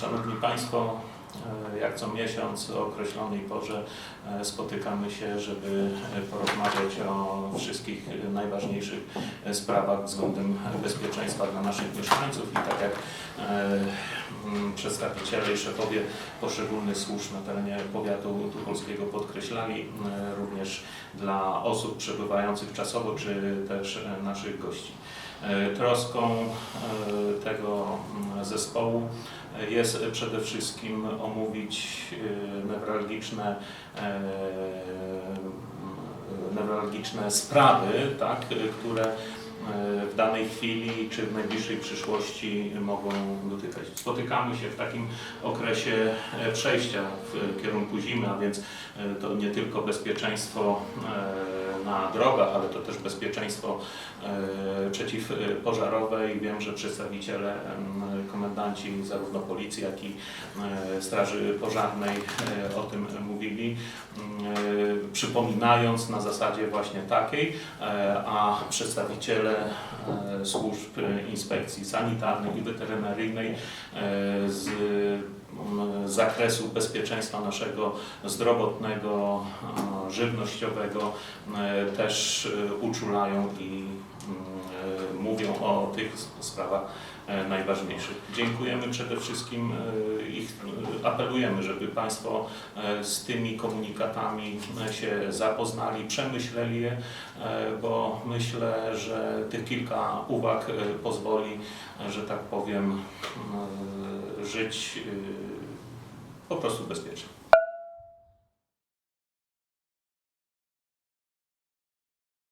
Szanowni Państwo, e, jak co miesiąc o określonej porze e, spotykamy się, żeby porozmawiać o wszystkich najważniejszych e, sprawach względem bezpieczeństwa dla naszych mieszkańców i tak jak przedstawiciele i szefowie poszczególnych służb na terenie powiatu tucholskiego podkreślali, również dla osób przebywających czasowo, czy też naszych gości. Troską tego zespołu e, jest przede wszystkim omówić e, newralgiczne, e, newralgiczne sprawy, tak, które e, w danej chwili czy w najbliższej przyszłości mogą dotykać. Spotykamy się w takim okresie e, przejścia w kierunku zimy, a więc e, to nie tylko bezpieczeństwo e, na drogach, ale to też bezpieczeństwo przeciwpożarowe i wiem, że przedstawiciele, komendanci zarówno policji, jak i e, Straży Pożarnej e, o tym mówili, e, przypominając na zasadzie właśnie takiej, a przedstawiciele służb inspekcji sanitarnej i weterynaryjnej z zakresu bezpieczeństwa naszego zdrowotnego, żywnościowego e, też e, uczulają i mm, e, mówią o tych sprawach najważniejszych. Dziękujemy przede wszystkim apelujemy, żeby Państwo z tymi komunikatami się zapoznali, przemyśleli je, bo myślę, że tych kilka uwag pozwoli, że tak powiem, żyć po prostu bezpiecznie.